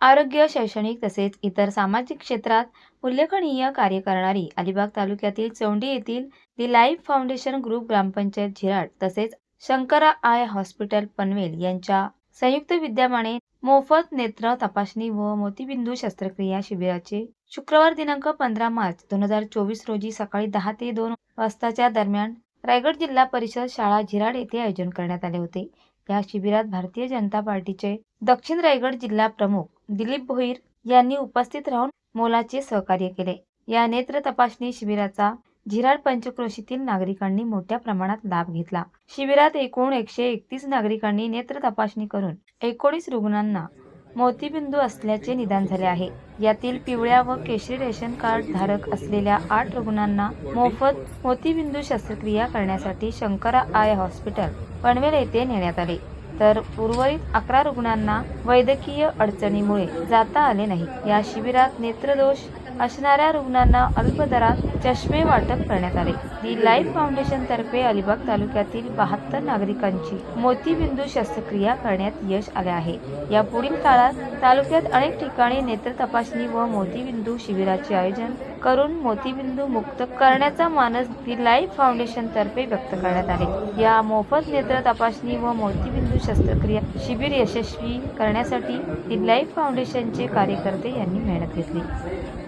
आरोग्य शैक्षणिक तसेच इतर सामाजिक क्षेत्रात उल्लेखनीय कार्य करणारी अलिबाग तालुक्यातील चौंडी येथील the life foundation group gram panchayat Zirad तसेच शंकरा आय हॉस्पिटल पनवेल यांच्या संयुक्त विद्यमाने मोफत नेत्र तपासणी व मोतीबिंदू शस्त्रक्रिया शिबिराचे शुक्रवार दिनांक पंधरा मार्च दोन हजार चोवीस रोजी सकाळी दहा ते दोन वाजताच्या दरम्यान रायगड जिल्हा परिषद शाळा झिराड येथे आयोजन करण्यात आले होते. या शिबिरात भारतीय जनता पार्टीचे दक्षिण रायगड जिल्हा प्रमुख दिलीप भोईर यांनी उपस्थित राहून मोलाचे सहकार्य केले. या नेत्र तपासणी शिबिराचा झिराड पंचक्रोशीतील नागरिकांनी मोठ्या प्रमाणात लाभ घेतला. शिबिरात एकूण एकशे एकतीस नागरिकांनी नेत्र तपासणी करून एकोणीस रुग्णांना मोतीबिंदू असल्याचे निदान झाले आहे. यातील पिवळ्या व केशरी रेशन कार्ड धारक असलेल्या आठ रुग्णांना मोफत मोतीबिंदू शस्त्रक्रिया करण्यासाठी शंकरा आय हॉस्पिटल पनवेल येथे नेण्यात आले. तर उर्वरित अकरा रुग्णांना वैद्यकीय अडचणीमुळे जाता आले नाही. या शिबिरात नेत्रदोष असणाऱ्या रुग्णांना अल्प दरात चष्मे वाटप करण्यात आले. दी लाईफ फाउंडेशन तर्फे अलिबाग तालुक्यातील बहात्तर नागरिकांची मोतीबिंदू शस्त्रक्रिया करण्यात यश आले आहे. या पुढील काळात तालुक्यात अनेक ठिकाणी नेत्र तपासणी व मोतीबिंदू शिबिराचे आयोजन करून मोतीबिंदू मुक्त करण्याचा मानस दी लाईफ फाउंडेशन तर्फे व्यक्त करण्यात आले. या मोफत नेत्र तपासणी व मोतीबिंदू शस्त्रक्रिया शिबिर यशस्वी करण्यासाठी दी लाईफ फाउंडेशनचे कार्यकर्ते यांनी मेहनत घेतली.